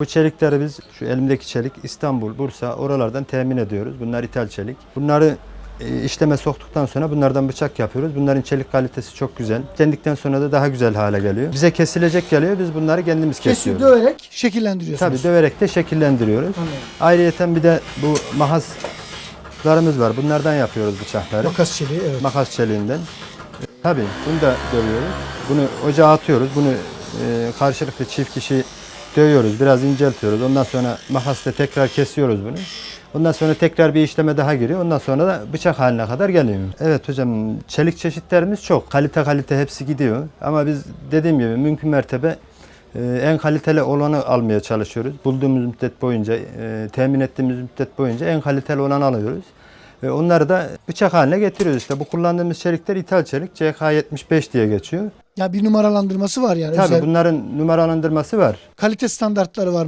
Bu çelikleri biz şu elimdeki çelik İstanbul, Bursa oralardan temin ediyoruz. Bunlar ithal çelik. Bunları e, işleme soktuktan sonra bunlardan bıçak yapıyoruz. Bunların çelik kalitesi çok güzel. Kendikten sonra da daha güzel hale geliyor. Bize kesilecek geliyor. Biz bunları kendimiz Kesiyor, kesiyoruz. döverek şekillendiriyorsunuz. Tabii döverek de şekillendiriyoruz. Anladım. Ayrıyeten bir de bu mahaslarımız var. Bunlardan yapıyoruz bıçakları. Makas çeliği evet. Makas çeliğinden. Tabii bunu da dövüyoruz. Bunu ocağa atıyoruz. Bunu e, karşılıklı çift kişi dövüyoruz. Biraz inceltiyoruz. Ondan sonra makasla tekrar kesiyoruz bunu. Ondan sonra tekrar bir işleme daha giriyor. Ondan sonra da bıçak haline kadar geliyor. Evet hocam çelik çeşitlerimiz çok. Kalite kalite hepsi gidiyor. Ama biz dediğim gibi mümkün mertebe e, en kaliteli olanı almaya çalışıyoruz. Bulduğumuz müddet boyunca, e, temin ettiğimiz müddet boyunca en kaliteli olanı alıyoruz. Ve onları da bıçak haline getiriyoruz. İşte bu kullandığımız çelikler ithal çelik. CK75 diye geçiyor. Ya bir numaralandırması var yani. Tabii özel. bunların numaralandırması var. Kalite standartları var mı?